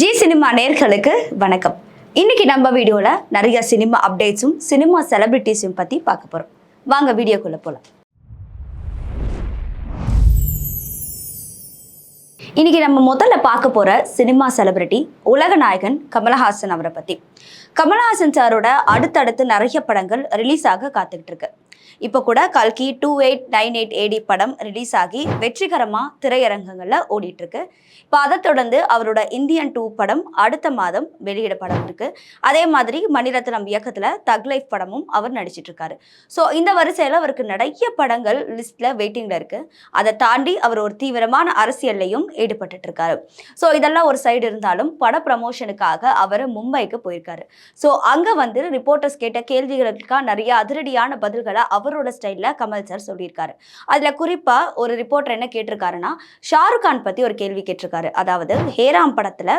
G cinema நேர்களுக்கு வணக்கம். இன்னைக்கு நம்ம வீடியோவில் நிறைய சினிமா அப்டேட்ஸும் சினிமா செலிபிரிட்டிஸையும் பற்றி பார்க்க போகிறோம் வாங்க வீடியோக்குள்ளே போகலாம் இன்னைக்கு நம்ம முதல்ல பார்க்க போகிற சினிமா செலிபிரிட்டி உலக நாயகன் கமலஹாசன் அவரை பற்றி கமலஹாசன் சாரோட அடுத்தடுத்து நிறைய படங்கள் ரிலீஸ் ஆக காத்துக்கிட்டு இருக்கு. இப்போ கூட கல்கி two eight nine eight AD படம் ரிலீஸ் ஆகி வெற்றிகரமாக திரையரங்கங்களில் ஓடிட்டு இருக்கு இப்போ அதை தொடர்ந்து அவரோட இந்தியன் டூ படம் அடுத்த மாதம் வெளியிடப்படம் இருக்கு. அதே மாதிரி மணிரத்னம் இயக்கத்தில் தக் லைஃப் படமும் அவர் நடிச்சிட்டு இருக்காரு ஸோ இந்த வரிசையில் அவருக்கு நிறைய படங்கள் லிஸ்ட்ல வெயிட்டிங்ல இருக்கு. அதை தாண்டி அவர் ஒரு தீவிரமான அரசியல்லையும் ஈடுபட்டுட்ருக்காரு ஸோ இதெல்லாம் ஒரு சைடு இருந்தாலும் பட ப்ரமோஷனுக்காக அவர் மும்பைக்கு போயிருக்காரு. ஸோ அங்கே வந்து ரிப்போர்ட்டர்ஸ் கேட்ட கேள்விகளுக்காக நிறைய அதிரடியான பதில்களை அவரோட ஸ்டைலில் கமல் சார் சொல்லியிருக்காரு. அதில் குறிப்பாக ஒரு ரிப்போர்ட்டர் என்ன கேட்டிருக்காருன்னா ஷாருக் கான் பற்றி ஒரு கேள்வி கேட்டிருக்காரு. அதாவது ஹேராம் படத்தில்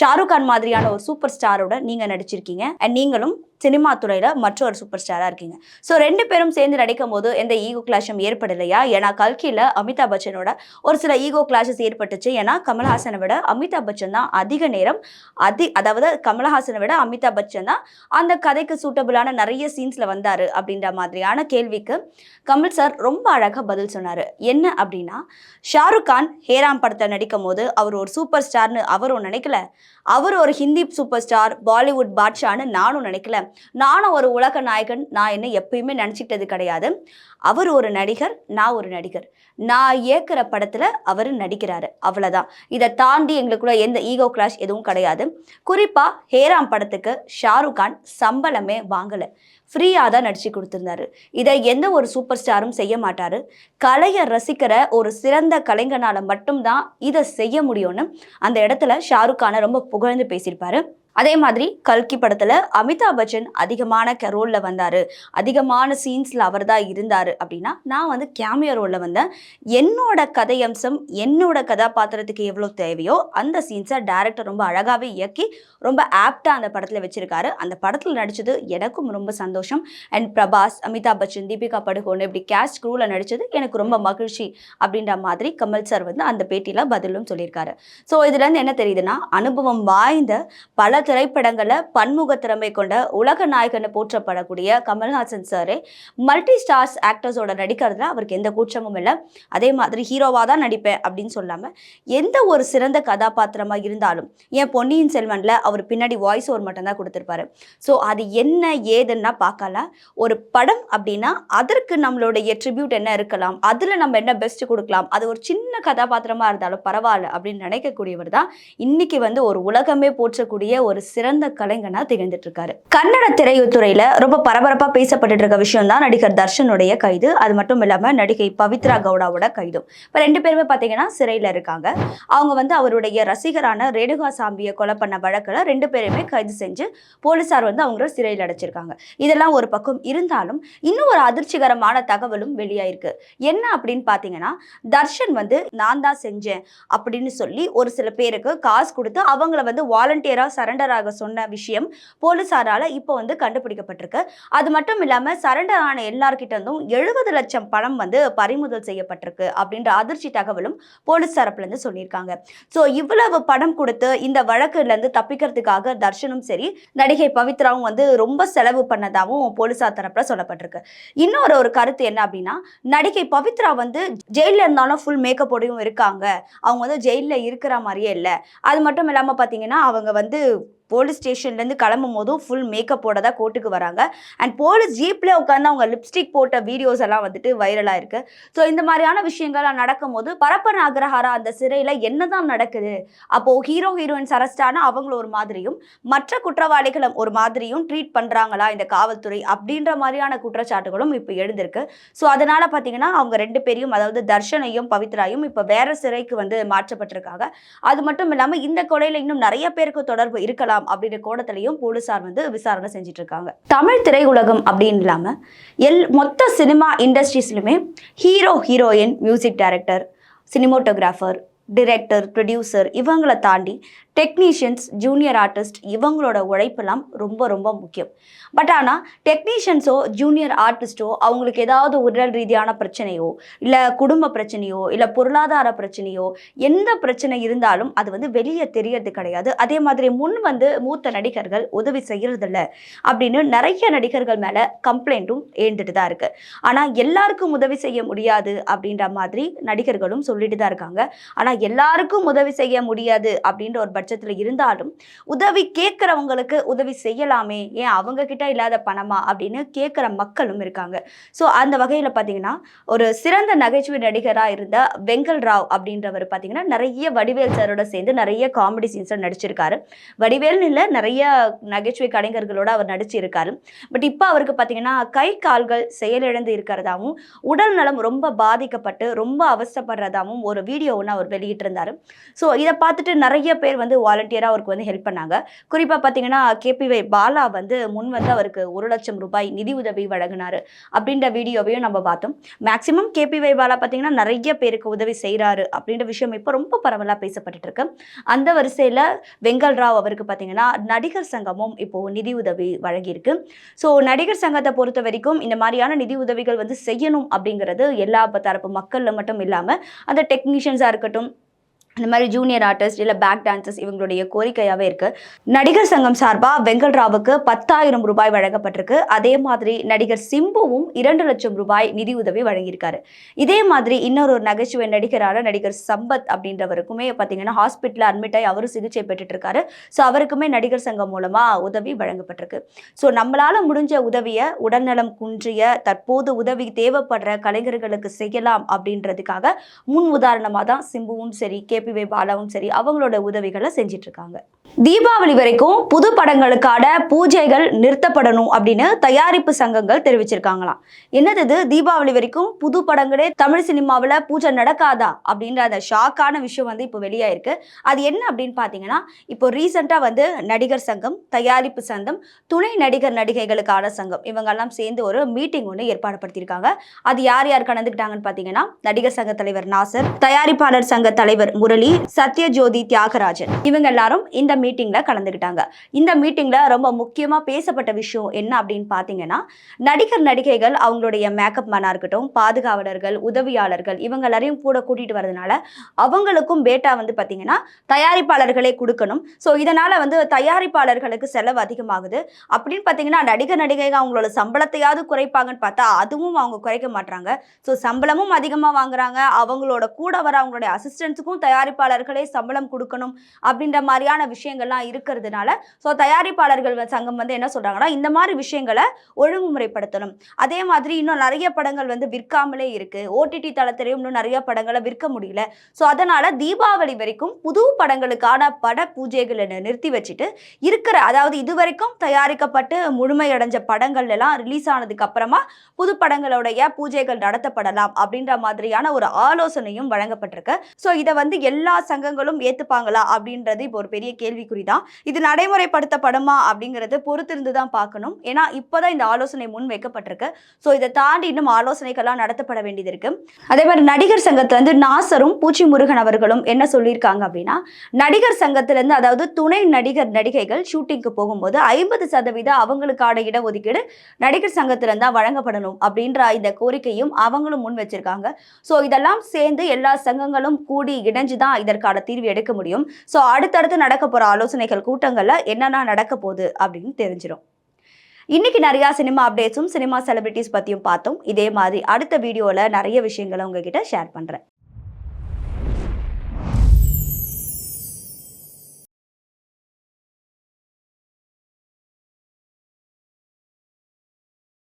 ஷாருக் கான் மாதிரியான ஒரு சூப்பர் ஸ்டாரோட நீங்கள் நடிச்சிருக்கீங்க. அண்ட் நீங்களும் சினிமா துறையில் மற்றொரு சூப்பர் ஸ்டாராக இருக்கீங்க. ஸோ ரெண்டு பேரும் சேர்ந்து நடிக்கும் போது எந்த ஈகோ கிளாஷும் ஏற்படலையா? ஏன்னா கல்கியில் அமிதாப் பச்சனோட ஒரு சில ஈகோ கிளாஷஸ் ஏற்பட்டுச்சு. ஏன்னா கமல்ஹாசனை விட அமிதாப் பச்சன் தான் அதிக நேரம் அதி அதாவது கமல்ஹாசனை விட அமிதாப் பச்சன் தான் அந்த கதைக்கு சூட்டபிளான நிறைய சீன்ஸில் வந்தார் அப்படின்ற மாதிரியான கேள்விக்கு கமல் சார் ரொம்ப அழகாக பதில் சொன்னார். என்ன அப்படின்னா ஷாருக் கான் ஹேராம் படத்தை நடிக்கும் போது அவர் ஒரு சூப்பர் ஸ்டார்னு அவரும் நினைக்கல. அவர் ஒரு ஹிந்தி சூப்பர் ஸ்டார் பாலிவுட் பாட்ஷான்னு நானும் நினைக்கல. நானும் ஒரு உலக நாயகன் நான் என்ன எப்பயுமே நினச்சிக்கிட்டது கிடையாது. அவர் ஒரு நடிகர் நான் ஒரு நடிகர். நான் இயக்குற படத்தில் அவர் நடிக்கிறாரு. அவ்வளோதான் இதை தாண்டி எங்களுக்குள்ள எந்த ஈகோ கிளாஷ் எதுவும் கிடையாது. குறிப்பாக ஹேராம் படத்துக்கு ஷாருக் கான் சம்பளமே வாங்கலை. ஃப்ரீயாக தான் நடிச்சு கொடுத்துருந்தாரு. இதை எந்த ஒரு சூப்பர் ஸ்டாரும் செய்ய மாட்டார். கலையை ரசிக்கிற ஒரு சிறந்த கலைஞனால மட்டும்தான் இதை செய்ய முடியும்னு அந்த இடத்துல ஷாருக் கானை ரொம்ப புகழ்ந்து பேசியிருப்பாரு. அதே மாதிரி கல்கி படத்துல அமிதாப் பச்சன் அதிகமான ரோல்ல வந்தாரு. அதிகமான சீன்ஸ்ல அவர் தான் இருந்தாரு அப்படின்னா நான் வந்து கேமியோ ரோல்ல வந்தேன். என்னோட கதையம்சம் என்னோட கதாபாத்திரத்துக்கு எவ்வளோ தேவையோ அந்த சீன்ஸை டேரக்டர் ரொம்ப அழகாவே இயக்கி ரொம்ப ஆப்டா அந்த படத்துல வச்சிருக்காரு. அந்த படத்துல நடிச்சது எனக்கும் ரொம்ப சந்தோஷம். அண்ட் பிரபாஸ் அமிதாப் பச்சன் தீபிகா படுகோன் இப்படி கேஸ்ட் க்ரூவில் நடிச்சது எனக்கு ரொம்ப மகிழ்ச்சி அப்படின்ற மாதிரி கமல் சார் வந்து அந்த பேட்டியில பதிலும் சொல்லியிருக்காரு. ஸோ இதுல இருந்து என்ன தெரியுதுன்னா அனுபவம் வாய்ந்த பல திரைப்படங்களை பன்முக திறமை கொண்ட உலக நாயகனை போற்றப்படக்கூடிய கமல்ஹாசன் சார் மல்டி ஸ்டார்ஸ் ஆக்டர்ஸோட நடிக்கிறதுல அவருக்கு எந்த கூச்சமும் இல்லை. அதே மாதிரி ஹீரோவாக தான் நடிப்பேன் அப்படின்னு சொல்லாமல் எந்த ஒரு சிறந்த கதாபாத்திரமாக இருந்தாலும் என் பொன்னியின் செல்வனில் அவர் பின்னாடி வாய்ஸ் ஓவர் மட்டும்தான் கொடுத்துருப்பாரு. ஸோ அது என்ன ஏதுன்னா பார்க்கல. ஒரு படம் அப்படின்னா அதற்கு நம்மளுடைய ட்ரிபியூட் என்ன இருக்கலாம் அதில் நம்ம என்ன பெஸ்ட் கொடுக்கலாம் அது ஒரு சின்ன கதாபாத்திரமாக இருந்தாலும் பரவாயில்ல அப்படின்னு நினைக்கக்கூடியவர் தான் இன்னைக்கு வந்து ஒரு உலகமே போற்றக்கூடிய ஒரு சிறந்த கலைஞனா திகழ்ந்துட்டு இருக்காரு கன்னட திரையுத்துறையில ரொம்ப பரபரப்பா பேசப்பட்டு இருக்க விஷயம் தான் நடிகர் தர்ஷனுடைய கைது. அது மட்டும் இல்லாம நடிகை பவித்ரா கவுடாவோட கைதும். இப்ப ரெண்டு பேருமே பாத்தீங்கன்னா சிறையில இருக்காங்க. அவங்க வந்து அவருடைய ரசிகரான ரேணுகா சாம்பியை கொலை பண்ண வழக்குல ரெண்டு பேருமே கைது செஞ்சு போலீசார் வந்து அவங்கள சிறையில் அடைச்சிருக்காங்க. இதெல்லாம் ஒரு பக்கம் இருந்தாலும் இன்னும் ஒரு அதிர்ச்சிகரமான தகவலும் வெளியாயிருக்கு. என்ன அப்படின்னு பாத்தீங்கன்னா தர்ஷன் வந்து நான் தான் செஞ்சேன் அப்படின்னு சொல்லி ஒரு சில பேருக்கு காசு கொடுத்து அவங்கள வந்து வாலண்டியரா சரண் சரண்டராக சொன்ன விஷயம் போலீசாரால இப்போ வந்து கண்டுபிடிக்கப்பட்டிருக்கு. அது மட்டும் இல்லாம சரண்டர் ஆன எல்லார்கிட்ட இருந்தும் எழுபது லட்சம் பணம் வந்து பறிமுதல் செய்யப்பட்டிருக்கு அப்படின்ற அதிர்ச்சி தகவலும் போலீஸ் தரப்புல இருந்து சொல்லியிருக்காங்க. ஸோ இவ்வளவு பணம் கொடுத்து இந்த வழக்குல இருந்து தப்பிக்கிறதுக்காக தர்ஷனும் சரி நடிகை பவித்ராவும் வந்து ரொம்ப செலவு பண்ணதாகவும் போலீசார் தரப்புல சொல்லப்பட்டிருக்கு. இன்னொரு ஒரு கருத்து என்ன அப்படின்னா நடிகை பவித்ரா வந்து ஜெயில இருந்தாலும் ஃபுல் மேக்கப்போடையும் இருக்காங்க. அவங்க வந்து ஜெயிலில் இருக்கிற மாதிரியே இல்லை. அது மட்டும் இல்லாம பாத்தீங்கன்னா அவங்க வந்து போலீஸ் ஸ்டேஷன்லேருந்து கிளம்பும் போதும் ஃபுல் மேக்கப்போட தான் கோர்ட்டுக்கு வராங்க. அண்ட் போலீஸ் ஜீப்பில் உட்காந்து அவங்க லிப்ஸ்டிக் போட்ட வீடியோஸ் எல்லாம் வந்துட்டு வைரலாக இருக்கு. ஸோ இந்த மாதிரியான விஷயங்கள்லாம் நடக்கும்போது பரப்பன் அக்ரஹாரா அந்த சிறையில் என்னதான் நடக்குது? அப்போது ஹீரோ ஹீரோயின்ஸ் அரெஸ்டான அவங்கள ஒரு மாதிரியும் மற்ற குற்றவாளிகளை ஒரு மாதிரியும் ட்ரீட் பண்ணுறாங்களா இந்த காவல்துறை அப்படின்ற மாதிரியான குற்றச்சாட்டுகளும் இப்போ எழுந்திருக்கு. ஸோ அதனால் பார்த்தீங்கன்னா அவங்க ரெண்டு பேரையும் அதாவது தர்ஷனையும் பவித்ராயும் இப்போ வேற சிறைக்கு வந்து மாற்றப்பட்டிருக்காங்க. அது மட்டும் இல்லாமல் இந்த கொலையில் இன்னும் நிறைய பேருக்கு தொடர்பு இருக்கலாம் அப்படின்ற கோணத்திலையும் போலீசார் வந்து விசாரணை செஞ்சுட்டு இருக்காங்க தமிழ் திரையுலகம் அப்படின்னு இல்லாம எல் மொத்த cinema இண்டஸ்ட்ரீஸ்லுமே hero heroine music director cinematographer director producer இவங்களை தாண்டி டெக்னீஷியன்ஸ் ஜூனியர் ஆர்டிஸ்ட் இவங்களோட உழைப்பெல்லாம் ரொம்ப ரொம்ப முக்கியம். பட் ஆனால் டெக்னீஷியன்ஸோ ஜூனியர் ஆர்டிஸ்ட்டோ அவங்களுக்கு ஏதாவது உடல் ரீதியான பிரச்சனையோ இல்லை குடும்ப பிரச்சனையோ இல்லை பொருளாதார பிரச்சனையோ எந்த பிரச்சனை இருந்தாலும் அது வந்து வெளியே தெரியறது கிடையாது. அதே மாதிரி முன் வந்து மூத்த நடிகர்கள் உதவி செய்கிறதில்ல அப்படின்னு நிறைய நடிகர்கள் மேலே கம்ப்ளைண்ட்டும் எழுந்துட்டு தான் இருக்குது ஆனால் எல்லாருக்கும் உதவி செய்ய முடியாது அப்படின்ற மாதிரி நடிகர்களும் சொல்லிட்டு தான் இருக்காங்க. ஆனால் எல்லாருக்கும் உதவி செய்ய முடியாது அப்படின்ற ஒரு பட்சத்தில் இருந்தாலும் உதவி கேட்குறவங்களுக்கு உதவி செய்யலாமே. ஏன் அவங்க கிட்ட இல்லாத பணமா? அப்படின்னு கேட்குற மக்களும் இருக்காங்க. ஸோ அந்த வகையில் பார்த்தீங்கன்னா ஒரு சிறந்த நகைச்சுவை நடிகராக இருந்த வெங்கல் ராவ் அப்படின்றவர் பார்த்தீங்கன்னா நிறைய வடிவேல் சாரோட சேர்ந்து நிறைய காமெடி சீன்ஸில் நடிச்சிருக்காரு. வடிவேல்னு இல்லை நிறைய நகைச்சுவை கலைஞர்களோட அவர் நடிச்சிருக்காரு. பட் இப்போ அவருக்கு பார்த்தீங்கன்னா கை கால்கள் செயலிழந்து இருக்கிறதாகவும் உடல் நலம் ரொம்ப பாதிக்கப்பட்டு ரொம்ப அவசப்படுறதாகவும் ஒரு வீடியோ ஒன்று அவர் வெளியிட்டிருந்தார். ஸோ இதை பார்த்துட்டு நிறைய பேர் வந்து வாலண்டியராக அவருக்கு வந்து ஹெல்ப் பண்ணாங்க. குறிப்பாக பார்த்தீங்கன்னா கேபிவை பாலா வந்து முன் வந்து அவருக்கு ஒரு லட்சம் ரூபாய் நிதி உதவி வழங்கினார் அப்படின்ற வீடியோவையும் நம்ம பார்த்தோம். மேக்சிமம் கேபிவை பாலா பார்த்தீங்கன்னா நிறைய பேருக்கு உதவி செய்கிறாரு அப்படின்ற விஷயம் இப்போ ரொம்ப பரவலாக பேசப்பட்டு இருக்கு அந்த வரிசையில் வெங்கல் ராவ் அவருக்கு பார்த்தீங்கன்னா நடிகர் சங்கமும் இப்போ நிதி உதவி வழங்கியிருக்கு. ஸோ நடிகர் சங்கத்தை பொறுத்த வரைக்கும் இந்த மாதிரியான நிதி உதவிகள் வந்து செய்யணும் அப்படிங்கிறது எல்லா தரப்பு மக்களில் மட்டும் இல்லாமல் அந்த டெக்னீஷியன்ஸாக இருக்கட்டும் இந்த மாதிரி ஜூனியர் ஆர்டிஸ்ட் இல்லை பேக் டான்சர்ஸ் இவங்களுடைய கோரிக்கையாகவே இருக்கு. நடிகர் சங்கம் சார்பாக வெங்கல் ராவுக்கு பத்தாயிரம் ரூபாய் வழங்கப்பட்டிருக்கு. அதே மாதிரி நடிகர் சிம்புவும் இரண்டு லட்சம் ரூபாய் நிதி உதவி வழங்கியிருக்காரு. இதே மாதிரி இன்னொரு ஒரு நகைச்சுவை நடிகரான நடிகர் சம்பத் அப்படின்றவருக்குமே பார்த்தீங்கன்னா ஹாஸ்பிட்டலில் அட்மிட் ஆகி அவரும் சிகிச்சை பெற்றுட்டு இருக்காரு ஸோ அவருக்குமே நடிகர் சங்கம் மூலமாக உதவி வழங்கப்பட்டிருக்கு. ஸோ நம்மளால் முடிஞ்ச உதவியை உடல்நலம் குன்றிய தற்போது உதவி தேவைப்படுற கலைஞர்களுக்கு செய்யலாம் அப்படின்றதுக்காக முன் உதாரணமாக தான் சிம்புவும் சரி கே கேபிவே பாலாவும் சரி அவங்களோட உதவிகளை செஞ்சிட்டு இருக்காங்க தீபாவளி வரைக்கும் புது படங்களுக்கான பூஜைகள் நிறுத்தப்படணும் அப்படின்னு தயாரிப்பு சங்கங்கள் தெரிவிச்சிருக்காங்களாம். என்னது இது? தீபாவளி வரைக்கும் புது படங்களே தமிழ் சினிமாவில் பூஜை நடக்காதா? அப்படின்ற அந்த ஷாக்கான விஷயம் வந்து இப்போ வெளியாயிருக்கு. அது என்ன அப்படின்னு பார்த்தீங்கன்னா இப்போ ரீசெண்டாக வந்து நடிகர் சங்கம் தயாரிப்பு சங்கம் துணை நடிகர் நடிகைகளுக்கான சங்கம் இவங்கெல்லாம் சேர்ந்து ஒரு மீட்டிங் ஒன்று ஏற்பாடு படுத்தியிருக்காங்க அது யார் யார் கலந்துக்கிட்டாங்கன்னு பார்த்தீங்கன்னா நடிகர் சங்க தலைவர் நாசர் தயாரிப்பாளர் சங்க தலைவர் முரளி சத்யஜோதி தியாகராஜன். இவங்க எல்லாரும் இந்த மீட்டிங்ல கலந்துக்கிட்டாங்க இந்த மீட்டிங்ல ரொம்ப முக்கியமா பேசப்பட்ட விஷயம் என்ன அப்படின்னு பாத்தீங்கன்னா நடிகர் நடிகைகள் அவங்களுடைய மேக்கப் மேனா இருக்கட்டும் பாதுகாவலர்கள் உதவியாளர்கள் இவங்க எல்லாரையும் கூட கூட்டிட்டு வரதுனால அவங்களுக்கும் பேட்டா வந்து பாத்தீங்கன்னா தயாரிப்பாளர்களே கொடுக்கணும். ஸோ இதனால வந்து தயாரிப்பாளர்களுக்கு செலவு அதிகமாகுது. அப்படின்னு பாத்தீங்கன்னா நடிகர் நடிகைகள் அவங்களோட சம்பளத்தையாவது குறைப்பாங்கன்னு பார்த்தா அதுவும் அவங்க குறைக்க மாட்டாங்க ஸோ சம்பளமும் அதிகமாக வாங்குறாங்க. அவங்களோட கூட வர அவங்களுடைய அசிஸ்டன்ஸுக்கும் தயாரிப்பாளர்களே சம்பளம் கொடுக்கணும் அப்படின்ற மாதிரியான விஷயங்கள் விஷயங்கள்லாம் இருக்கிறதுனால ஸோ தயாரிப்பாளர்கள் சங்கம் வந்து என்ன சொல்கிறாங்கன்னா இந்த மாதிரி விஷயங்களை ஒழுங்குமுறைப்படுத்தணும். அதே மாதிரி இன்னும் நிறைய படங்கள் வந்து விற்காமலே இருக்குது ஓடிடி தளத்திலையும் இன்னும் நிறைய படங்களை விற்க முடியல. ஸோ அதனால் தீபாவளி வரைக்கும் புது படங்களுக்கான பட பூஜைகளை நிறுத்தி வச்சுட்டு இருக்கிற அதாவது இதுவரைக்கும் தயாரிக்கப்பட்டு முழுமையடைஞ்ச படங்கள் எல்லாம் ரிலீஸ் ஆனதுக்கு அப்புறமா புது படங்களுடைய பூஜைகள் நடத்தப்படலாம் அப்படின்ற மாதிரியான ஒரு ஆலோசனையும் வழங்கப்பட்டிருக்கு. ஸோ இதை வந்து எல்லா சங்கங்களும் ஏற்றுப்பாங்களா அப்படின்றது இப்போ ஒரு பெரிய கேள்விக்குறி தான் இது நடைமுறைப்படுத்தப்படுமா அப்படிங்கிறது பொறுத்திருந்து தான் பார்க்கணும். ஏன்னா இப்போதான் இந்த ஆலோசனை முன் வைக்கப்பட்டிருக்கு ஸோ இதை தாண்டி இன்னும் ஆலோசனைகள்லாம் நடத்தப்பட வேண்டியது இருக்கு. அதே மாதிரி நடிகர் சங்கத்துல வந்து நாசரும் பூச்சி முருகன் அவர்களும் என்ன சொல்லியிருக்காங்க அப்படின்னா நடிகர் சங்கத்திலிருந்து அதாவது துணை நடிகர் நடிகைகள் ஷூட்டிங்க்கு போகும்போது ஐம்பது சதவீதம் அவங்களுக்கான இடஒதுக்கீடு நடிகர் சங்கத்திலிருந்து தான் வழங்கப்படணும் அப்படின்ற இந்த கோரிக்கையும் அவங்களும் முன் வச்சிருக்காங்க ஸோ இதெல்லாம் சேர்ந்து எல்லா சங்கங்களும் கூடி இணைஞ்சு தான் இதற்கான தீர்வு எடுக்க முடியும். ஸோ அடுத்தடுத்து நடக்க போகிற ஆலோசனைகள் கூட்டங்களில் என்னென்ன நடக்க போகுது அப்படின்னு தெரிஞ்சிடும் இன்னைக்கு நிறையா சினிமா அப்டேட்ஸும் சினிமா செலிபிரிட்டிஸ் பற்றியும் பார்த்தோம். இதே மாதிரி அடுத்த வீடியோவில் நிறைய விஷயங்களை உங்ககிட்ட ஷேர் பண்ணுறேன்